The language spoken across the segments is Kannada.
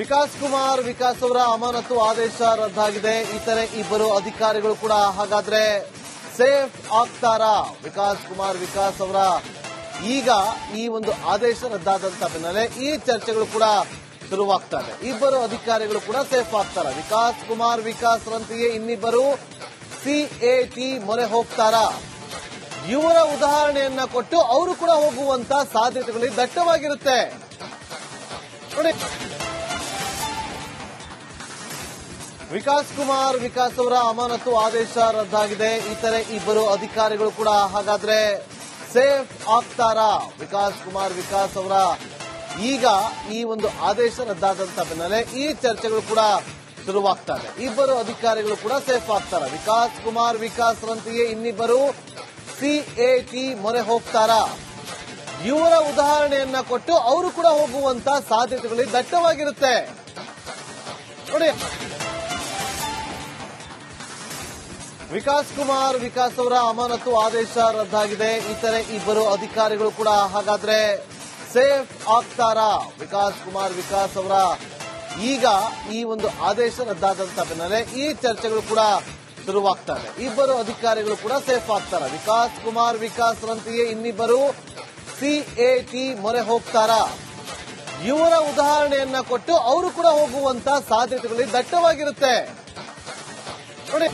ವಿಕಾಸ್ ಕುಮಾರ್, ವಿಕಾಸ್ ಅವರ ಅಮಾನತು ಆದೇಶ ರದ್ದಾಗಿದೆ. ಇತರೆ ಇಬ್ಬರು ಅಧಿಕಾರಿಗಳು ಕೂಡ ಹಾಗಾದ್ರೆ ಸೇಫ್ ಆಗ್ತಾರಾ? ವಿಕಾಸ್ ಕುಮಾರ್, ವಿಕಾಸ್ ಅವರ ಈಗ ಈ ಒಂದು ಆದೇಶ ರದ್ದಾದಂತ ಬೆನ್ನಲ್ಲೇ ಈ ಚರ್ಚೆಗಳು ಕೂಡ ಶುರುವಾಗ್ತಾ ಇದೆ. ಇಬ್ಬರು ಅಧಿಕಾರಿಗಳು ಕೂಡ ಸೇಫ್ ಆಗ್ತಾರ? ವಿಕಾಸ್ ಕುಮಾರ್, ವಿಕಾಸ್ ರಂತೆಯೇ ಇನ್ನಿಬ್ಬರು ಸಿಎಟಿ ಮೊರೆ ಹೋಗ್ತಾರಾ? ಇವರ ಉದಾಹರಣೆಯನ್ನ ಕೊಟ್ಟು ಅವರು ಕೂಡ ಹೋಗುವಂತ ಸಾಧ್ಯತೆಗಳು ದಟ್ಟವಾಗಿರುತ್ತೆ ನೋಡಿ ವಿಕಾಸ್ ಕುಮಾರ್, ವಿಕಾಸ್ ಅವರ ಅಮಾನತು ಆದೇಶ ರದ್ದಾಗಿದೆ. ಇತರೆ ಇಬ್ಬರು ಅಧಿಕಾರಿಗಳು ಕೂಡ ಹಾಗಾದ್ರೆ ಸೇಫ್ ಆಗ್ತಾರಾ? ವಿಕಾಸ್ ಕುಮಾರ್, ವಿಕಾಸ್ ಅವರ ಈಗ ಈ ಒಂದು ಆದೇಶ ರದ್ದಾದಂತ ಬೆನ್ನಲ್ಲೇ ಈ ಚರ್ಚೆಗಳು ಕೂಡ ಶುರುವಾಗ್ತಾ ಇದೆ. ಇಬ್ಬರು ಅಧಿಕಾರಿಗಳು ಕೂಡ ಸೇಫ್ ಆಗ್ತಾರ? ವಿಕಾಸ್ ಕುಮಾರ್, ವಿಕಾಸ್ ರಂತೆಯೇ ಇನ್ನಿಬ್ಬರು ಸಿಎಟಿ ಮೊರೆ ಹೋಗ್ತಾರಾ? ಇವರ ಉದಾಹರಣೆಯನ್ನ ಕೊಟ್ಟು ಅವರು ಕೂಡ ಹೋಗುವಂತ ಸಾಧ್ಯತೆಗಳು ದಟ್ಟವಾಗಿರುತ್ತೆ. ನೋಡಿ ವಿಕಾಸ್ ಕುಮಾರ್, ವಿಕಾಸ್ ಅವರ ಅಮಾನತು ಆದೇಶ ರದ್ದಾಗಿದೆ. ಇತರೆ ಇಬ್ಬರು ಅಧಿಕಾರಿಗಳು ಕೂಡ ಹಾಗಾದ್ರೆ ಸೇಫ್ ಆಗ್ತಾರಾ? ವಿಕಾಸ್ ಕುಮಾರ್, ವಿಕಾಸ್ ಅವರ ಈಗ ಈ ಒಂದು ಆದೇಶ ರದ್ದಾದಂತ ಬೆನ್ನಲ್ಲೇ ಈ ಚರ್ಚೆಗಳು ಕೂಡ ಶುರುವಾಗ್ತಾರೆ ಇಬ್ಬರು ಅಧಿಕಾರಿಗಳು ಕೂಡ ಸೇಫ್ ಆಗ್ತಾರ? ವಿಕಾಸ್ ಕುಮಾರ್, ವಿಕಾಸ್ ರಂತೆಯೇ ಇನ್ನಿಬ್ಬರು ಸಿಎಟಿ ಮೊರೆ ಹೋಗ್ತಾರಾ? ಇವರ ಉದಾಹರಣೆಯನ್ನ ಕೊಟ್ಟು ಅವರು ಕೂಡ ಹೋಗುವಂತ ಸಾಧ್ಯತೆಗಳಲ್ಲಿ ದಟ್ಟವಾಗಿರುತ್ತೆ. ನೋಡಿ.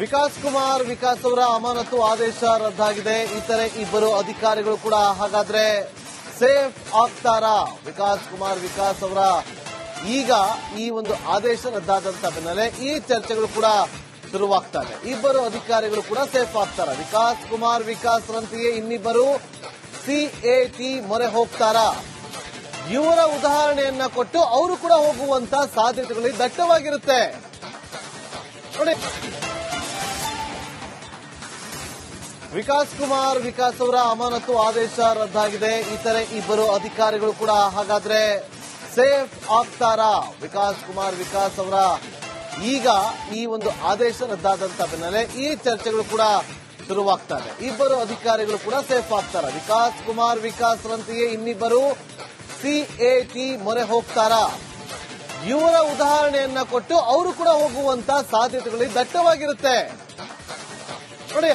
ವಿಕಾಸ್ ಕುಮಾರ್, ವಿಕಾಸ್ ಅವರ ಅಮಾನತು ಆದೇಶ ರದ್ದಾಗಿದೆ. ಇತರೆ ಇಬ್ಬರು ಅಧಿಕಾರಿಗಳು ಕೂಡ ಹಾಗಾದ್ರೆ ಸೇಫ್ ಆಗ್ತಾರಾ? ವಿಕಾಸ್ ಕುಮಾರ್, ವಿಕಾಸ್ ಅವರ ಈಗ ಈ ಒಂದು ಆದೇಶ ರದ್ದಾದಂತ ಬೆನ್ನಲ್ಲೇ ಈ ಚರ್ಚೆಗಳು ಕೂಡ ಶುರುವಾಗ್ತಾ ಇದೆ ಇಬ್ಬರು ಅಧಿಕಾರಿಗಳು ಕೂಡ ಸೇಫ್ ಆಗ್ತಾರ? ವಿಕಾಸ್ ಕುಮಾರ್, ವಿಕಾಸ್ ರಂತೆಯೇ ಇನ್ನಿಬ್ಬರು ಸಿಎಟಿ ಮೊರೆ ಹೋಗ್ತಾರ? ಇವರ ಉದಾಹರಣೆಯನ್ನ ಕೊಟ್ಟು ಅವರು ಕೂಡ ಹೋಗುವಂತ ಸಾಧ್ಯತೆಗಳು ದಟ್ಟವಾಗಿರುತ್ತೆ. ನೋಡಿ. ವಿಕಾಸ್ ಕುಮಾರ್, ವಿಕಾಸ್ ಅವರ ಅಮಾನತು ಆದೇಶ ರದ್ದಾಗಿದೆ. ಇತರೆ ಇಬ್ಬರು ಅಧಿಕಾರಿಗಳು ಕೂಡ ಹಾಗಾದ್ರೆ ಸೇಫ್ ಆಗ್ತಾರಾ? ವಿಕಾಸ್ ಕುಮಾರ್, ವಿಕಾಸ್ ಅವರ ಈಗ ಈ ಒಂದು ಆದೇಶ ರದ್ದಾದಂತ ಬೆನ್ನಲ್ಲೇ ಈ ಚರ್ಚೆಗಳು ಕೂಡ ಶುರುವಾಗ್ತಾರೆ ಇಬ್ಬರು ಅಧಿಕಾರಿಗಳು ಕೂಡ ಸೇಫ್ ಆಗ್ತಾರ? ವಿಕಾಸ್ ಕುಮಾರ್, ವಿಕಾಸ್ ರಂತೆಯೇ ಇನ್ನಿಬ್ಬರು ಸಿಎಟಿ ಮೊರೆ ಹೋಗ್ತಾರಾ? ಇವರ ಉದಾಹರಣೆಯನ್ನ ಕೊಟ್ಟು ಅವರು ಕೂಡ ಹೋಗುವಂತ ಸಾಧ್ಯತೆಗಳು ದಟ್ಟವಾಗಿರುತ್ತೆ. ನೋಡಿ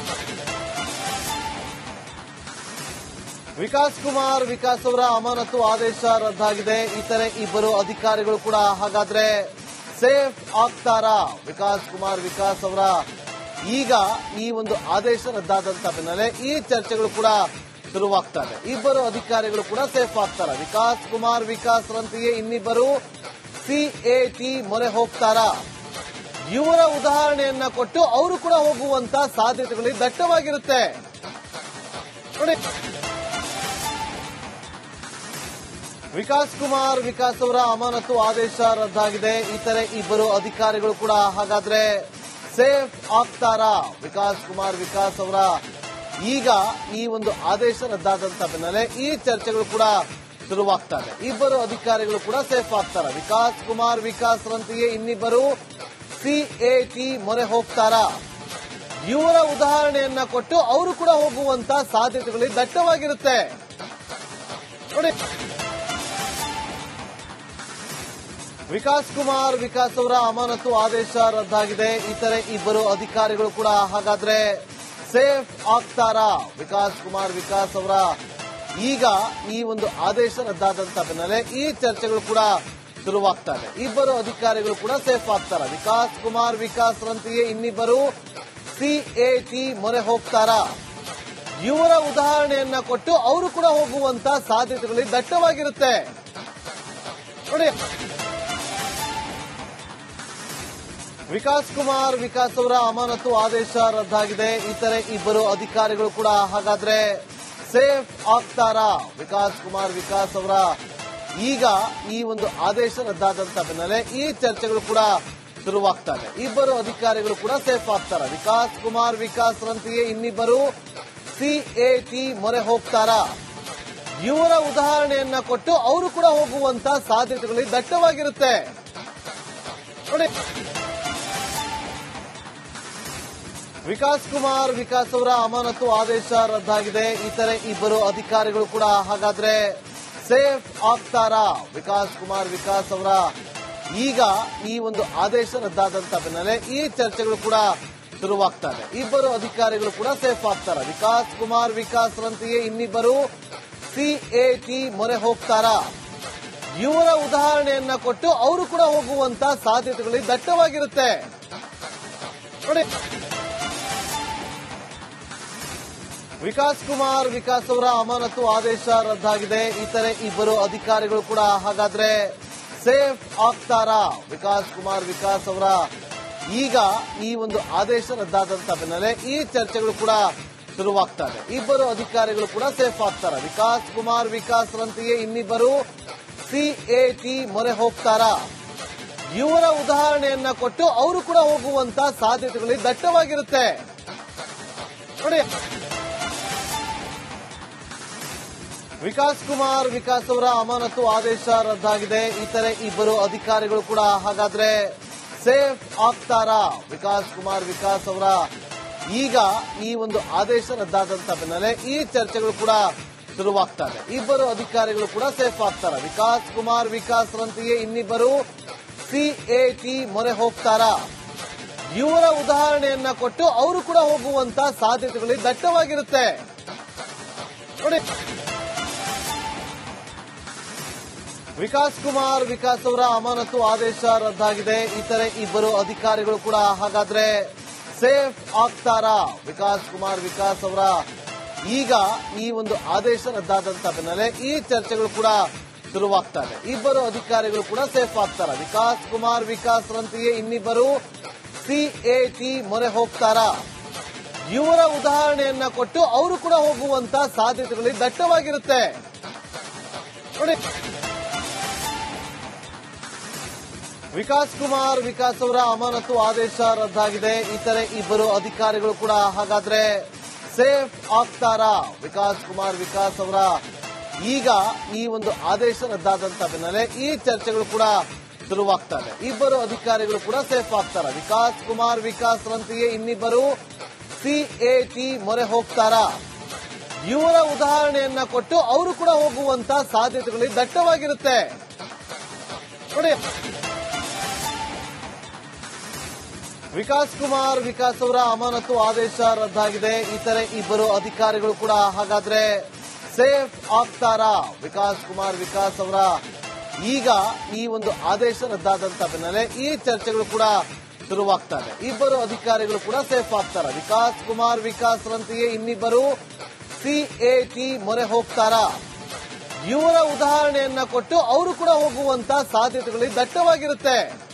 ವಿಕಾಸ್ ಕುಮಾರ್, ವಿಕಾಸ್ ಅವರ ಅಮಾನತು ಆದೇಶ ರದ್ದಾಗಿದೆ. ಇತರೆ ಇಬ್ಬರು ಅಧಿಕಾರಿಗಳು ಕೂಡ ಹಾಗಾದ್ರೆ ಸೇಫ್ ಆಗ್ತಾರಾ? ವಿಕಾಸ್ ಕುಮಾರ್, ವಿಕಾಸ್ ಅವರ ಈಗ ಈ ಒಂದು ಆದೇಶ ರದ್ದಾದಂತ ಬೆನ್ನಲ್ಲೇ ಈ ಚರ್ಚೆಗಳು ಕೂಡ ಶುರುವಾಗ್ತಾ ಇಬ್ಬರು ಅಧಿಕಾರಿಗಳು ಕೂಡ ಸೇಫ್ ಆಗ್ತಾರ? ವಿಕಾಸ್ ಕುಮಾರ್, ವಿಕಾಸ್ ರಂತೆಯೇ ಇನ್ನಿಬ್ಬರು ಸಿಎಟಿ ಮೊರೆ ಹೋಗ್ತಾರಾ? ಇವರ ಉದಾಹರಣೆಯನ್ನ ಕೊಟ್ಟು ಅವರು ಕೂಡ ಹೋಗುವಂತ ಸಾಧ್ಯತೆಗಳು ದಟ್ಟವಾಗಿರುತ್ತೆ ನೋಡಿ ವಿಕಾಸ್ ಕುಮಾರ್ ವಿಕಾಸ್ ಅವರ ಅಮಾನತು ಆದೇಶ ರದ್ದಾಗಿದೆ. ಇತರೆ ಇಬ್ಬರು ಅಧಿಕಾರಿಗಳು ಕೂಡ ಹಾಗಾದ್ರೆ ಸೇಫ್ ಆಗ್ತಾರಾ? ವಿಕಾಸ್ ಕುಮಾರ್ ವಿಕಾಸ್ ಅವರ ಈಗ ಈ ಒಂದು ಆದೇಶ ರದ್ದಾದಂತ ಬೆನ್ನಲ್ಲೇ ಈ ಚರ್ಚೆಗಳು ಕೂಡ ಶುರುವಾಗ್ತಾರೆ ಇಬ್ಬರು ಅಧಿಕಾರಿಗಳು ಕೂಡ ಸೇಫ್ ಆಗ್ತಾರ? ವಿಕಾಸ್ ಕುಮಾರ್ ವಿಕಾಸ್ ರಂತೆಯೇ ಇನ್ನಿಬ್ಬರು ಸಿಎಟಿ ಮೊರೆ ಹೋಗ್ತಾರಾ? ಇವರ ಉದಾಹರಣೆಯನ್ನ ಕೊಟ್ಟು ಅವರು ಕೂಡ ಹೋಗುವಂತ ಸಾಧ್ಯತೆಗಳು ದಟ್ಟವಾಗಿರುತ್ತೆ ನೋಡಿ. ವಿಕಾಸ್ ಕುಮಾರ್, ವಿಕಾಸ್ ಅವರ ಅಮಾನತು ಆದೇಶ ರದ್ದಾಗಿದೆ. ಇತರೆ ಇಬ್ಬರು ಅಧಿಕಾರಿಗಳು ಕೂಡ ಹಾಗಾದ್ರೆ ಸೇಫ್ ಆಗ್ತಾರಾ? ವಿಕಾಸ್ ಕುಮಾರ್, ವಿಕಾಸ್ ಅವರ ಈಗ ಈ ಒಂದು ಆದೇಶ ರದ್ದಾದಂತ ಬೆನ್ನಲ್ಲೇ ಈ ಚರ್ಚೆಗಳು ಕೂಡ ಶುರುವಾಗ್ತಾ ಇದೆ. ಇಬ್ಬರು ಅಧಿಕಾರಿಗಳು ಕೂಡ ಸೇಫ್ ಆಗ್ತಾರ? ವಿಕಾಸ್ ಕುಮಾರ್, ವಿಕಾಸ್ ರಂತೆಯೇ ಇನ್ನಿಬ್ಬರು ಸಿಎಟಿ ಮೊರೆ ಹೋಗ್ತಾರಾ? ಇವರ ಉದಾಹರಣೆಯನ್ನ ಕೊಟ್ಟು ಅವರು ಕೂಡ ಹೋಗುವಂತ ಸಾಧ್ಯತೆಗಳಲ್ಲಿ ದಟ್ಟವಾಗಿರುತ್ತೆ. ನೋಡಿ ವಿಕಾಸ್ ಕುಮಾರ್, ವಿಕಾಸ್ ಅವರ ಅಮಾನತು ಆದೇಶ ರದ್ದಾಗಿದೆ. ಇತರೆ ಇಬ್ಬರು ಅಧಿಕಾರಿಗಳು ಕೂಡ ಹಾಗಾದ್ರೆ ಸೇಫ್ ಆಗ್ತಾರಾ? ವಿಕಾಸ್ ಕುಮಾರ್, ವಿಕಾಸ್ ಅವರ ಈಗ ಈ ಒಂದು ಆದೇಶ ರದ್ದಾದಂತ ಬೆನ್ನಲ್ಲೇ ಈ ಚರ್ಚೆಗಳು ಕೂಡ ಶುರುವಾಗ್ತಾ ಇದೆ. ಇಬ್ಬರು ಅಧಿಕಾರಿಗಳು ಕೂಡ ಸೇಫ್ ಆಗ್ತಾರ? ವಿಕಾಸ್ ಕುಮಾರ್, ವಿಕಾಸ್ ರಂತೆಯೇ ಇನ್ನಿಬ್ಬರು ಸಿಎಟಿ ಮೊರೆ ಹೋಗ್ತಾರಾ? ಇವರ ಉದಾಹರಣೆಯನ್ನ ಕೊಟ್ಟು ಅವರು ಕೂಡ ಹೋಗುವಂತ ಸಾಧ್ಯತೆಗಳು ದಟ್ಟವಾಗಿರುತ್ತೆ. ನೋಡಿ. ವಿಕಾಸ್ ಕುಮಾರ್, ವಿಕಾಸ್ ಅವರ ಅಮಾನತು ಆದೇಶ ರದ್ದಾಗಿದೆ. ಇತರೆ ಇಬ್ಬರು ಅಧಿಕಾರಿಗಳು ಕೂಡ ಹಾಗಾದ್ರೆ ಸೇಫ್ ಆಗ್ತಾರಾ? ವಿಕಾಸ್ ಕುಮಾರ್, ವಿಕಾಸ್ ಅವರ ಈಗ ಈ ಒಂದು ಆದೇಶ ರದ್ದಾದಂತ ಬೆನ್ನಲ್ಲೇ ಈ ಚರ್ಚೆಗಳು ಕೂಡ ಶುರುವಾಗ್ತಾ ಇದೆ. ಇಬ್ಬರು ಅಧಿಕಾರಿಗಳು ಕೂಡ ಸೇಫ್ ಆಗ್ತಾರ? ವಿಕಾಸ್ ಕುಮಾರ್, ವಿಕಾಸ್ ರಂತೆಯೇ ಇನ್ನಿಬ್ಬರು ಸಿಎಟಿ ಮೊರೆ ಹೋಗ್ತಾರಾ? ಇವರ ಉದಾಹರಣೆಯನ್ನ ಕೊಟ್ಟು ಅವರು ಕೂಡ ಹೋಗುವಂತ ಸಾಧ್ಯತೆಗಳು ದಟ್ಟವಾಗಿರುತ್ತೆ. ನೋಡಿ. ವಿಕಾಸ್ ಕುಮಾರ್, ವಿಕಾಸ್ ಅವರ ಅಮಾನತು ಆದೇಶ ರದ್ದಾಗಿದೆ. ಇತರೆ ಇಬ್ಬರು ಅಧಿಕಾರಿಗಳು ಕೂಡ ಹಾಗಾದ್ರೆ ಸೇಫ್ ಆಗ್ತಾರಾ? ವಿಕಾಸ್ ಕುಮಾರ್, ವಿಕಾಸ್ ಅವರ ಈಗ ಈ ಒಂದು ಆದೇಶ ರದ್ದಾದಂತ ಬೆನ್ನಲ್ಲೇ ಈ ಚರ್ಚೆಗಳು ಕೂಡ ಶುರುವಾಗ್ತಾ ಇದೆ. ಇಬ್ಬರು ಅಧಿಕಾರಿಗಳು ಕೂಡ ಸೇಫ್ ಆಗ್ತಾರ? ವಿಕಾಸ್ ಕುಮಾರ್, ವಿಕಾಸ್ ರಂತೆಯೇ ಇನ್ನಿಬ್ಬರು ಸಿಎಟಿ ಮೊರೆ ಹೋಗ್ತಾರಾ? ಇವರ ಉದಾಹರಣೆಯನ್ನ ಕೊಟ್ಟು ಅವರು ಕೂಡ ಹೋಗುವಂತ ಸಾಧ್ಯತೆಗಳಲ್ಲಿ ದಟ್ಟವಾಗಿರುತ್ತೆ. ನೋಡಿ ವಿಕಾಸ್ ಕುಮಾರ್ ವಿಕಾಸ್ ಅವರ ಅಮಾನತು ಆದೇಶ ರದ್ದಾಗಿದೆ. ಇತರೆ ಇಬ್ಬರು ಅಧಿಕಾರಿಗಳು ಕೂಡ ಹಾಗಾದ್ರೆ ಸೇಫ್ ಆಗ್ತಾರಾ? ವಿಕಾಸ್ ಕುಮಾರ್ ವಿಕಾಸ್ ಅವರ ಈಗ ಈ ಒಂದು ಆದೇಶ ರದ್ದಾದಂತ ಬೆನ್ನಲ್ಲೇ ಈ ಚರ್ಚೆಗಳು ಕೂಡ ಶುರುವಾಗ್ತಾರೆ ಇಬ್ಬರು ಅಧಿಕಾರಿಗಳು ಕೂಡ ಸೇಫ್ ಆಗ್ತಾರ? ವಿಕಾಸ್ ಕುಮಾರ್ ವಿಕಾಸ್ ರಂತೆಯೇ ಇನ್ನಿಬ್ಬರು ಸಿಎಟಿ ಮೊರೆ ಹೋಗ್ತಾರ? ಇವರ ಉದಾಹರಣೆಯನ್ನ ಕೊಟ್ಟು ಅವರು ಕೂಡ ಹೋಗುವಂತ ಸಾಧ್ಯತೆಗಳು ದಟ್ಟವಾಗಿರುತ್ತೆ. ನೋಡಿ. ವಿಕಾಸ್ ಕುಮಾರ್, ವಿಕಾಸ್ ಅವರ ಅಮಾನತು ಆದೇಶ ರದ್ದಾಗಿದೆ. ಇತರೆ ಇಬ್ಬರು ಅಧಿಕಾರಿಗಳು ಕೂಡ ಹಾಗಾದ್ರೆ ಸೇಫ್ ಆಗ್ತಾರಾ? ವಿಕಾಸ್ ಕುಮಾರ್, ವಿಕಾಸ್ ಅವರ ಈಗ ಈ ಒಂದು ಆದೇಶ ರದ್ದಾದಂತ ಬೆನ್ನಲ್ಲೇ ಈ ಚರ್ಚೆಗಳು ಕೂಡ ಶುರುವಾಗ್ತಾ ಇಬ್ಬರು ಅಧಿಕಾರಿಗಳು ಕೂಡ ಸೇಫ್ ಆಗ್ತಾರ? ವಿಕಾಸ್ ಕುಮಾರ್, ವಿಕಾಸ್ ರಂತೆಯೇ ಇನ್ನಿಬ್ಬರು ಸಿಎಟಿ ಮೊರೆ ಹೋಗ್ತಾರಾ? ಇವರ ಉದಾಹರಣೆಯನ್ನ ಕೊಟ್ಟು ಅವರು ಕೂಡ ಹೋಗುವಂತ ಸಾಧ್ಯತೆಗಳಲ್ಲಿ ದಟ್ಟವಾಗಿರುತ್ತೆ. ನೋಡಿ. ವಿಕಾಸ್ ಕುಮಾರ್, ವಿಕಾಸ್ ಅವರ ಅಮಾನತು ಆದೇಶ ರದ್ದಾಗಿದೆ. ಇತರೆ ಇಬ್ಬರು ಅಧಿಕಾರಿಗಳು ಕೂಡ ಹಾಗಾದ್ರೆ ಸೇಫ್ ಆಗ್ತಾರಾ? ವಿಕಾಸ್ ಕುಮಾರ್, ವಿಕಾಸ್ ಅವರ ಈಗ ಈ ಒಂದು ಆದೇಶ ರದ್ದಾದಂತ ಬೆನ್ನಲ್ಲೇ ಈ ಚರ್ಚೆಗಳು ಕೂಡ ಶುರುವಾಗ್ತಾ ಇದೆ. ಇಬ್ಬರು ಅಧಿಕಾರಿಗಳು ಕೂಡ ಸೇಫ್ ಆಗ್ತಾರ? ವಿಕಾಸ್ ಕುಮಾರ್, ವಿಕಾಸ್ ರಂತೆಯೇ ಇನ್ನಿಬ್ಬರು ಸಿಎಟಿ ಮೊರೆ ಹೋಗ್ತಾರಾ? ಇವರ ಉದಾಹರಣೆಯನ್ನ ಕೊಟ್ಟು ಅವರು ಕೂಡ ಹೋಗುವಂತ ಸಾಧ್ಯತೆಗಳು ದಟ್ಟವಾಗಿರುತ್ತೆ. ನೋಡಿ ವಿಕಾಸ್ ಕುಮಾರ್, ವಿಕಾಸ್ ಅವರ ಅಮಾನತು ಆದೇಶ ರದ್ದಾಗಿದೆ. ಇತರೆ ಇಬ್ಬರು ಅಧಿಕಾರಿಗಳು ಕೂಡ ಹಾಗಾದ್ರೆ ಸೇಫ್ ಆಗ್ತಾರಾ? ವಿಕಾಸ್ ಕುಮಾರ್, ವಿಕಾಸ್ ಅವರ ಈಗ ಈ ಒಂದು ಆದೇಶ ರದ್ದಾದಂತ ಬೆನ್ನಲ್ಲೇ ಈ ಚರ್ಚೆಗಳು ಕೂಡ ಶುರುವಾಗ್ತಾ ಇಬ್ಬರು ಅಧಿಕಾರಿಗಳು ಕೂಡ ಸೇಫ್ ಆಗ್ತಾರ? ವಿಕಾಸ್ ಕುಮಾರ್, ವಿಕಾಸ್ ರಂತೆಯೇ ಇನ್ನಿಬ್ಬರು ಸಿಎಟಿ ಮೊರೆ ಹೋಗ್ತಾರಾ? ಇವರ ಉದಾಹರಣೆಯನ್ನ ಕೊಟ್ಟು ಅವರು ಕೂಡ ಹೋಗುವಂತ ಸಾಧ್ಯತೆಗಳು ದಟ್ಟವಾಗಿರುತ್ತೆ.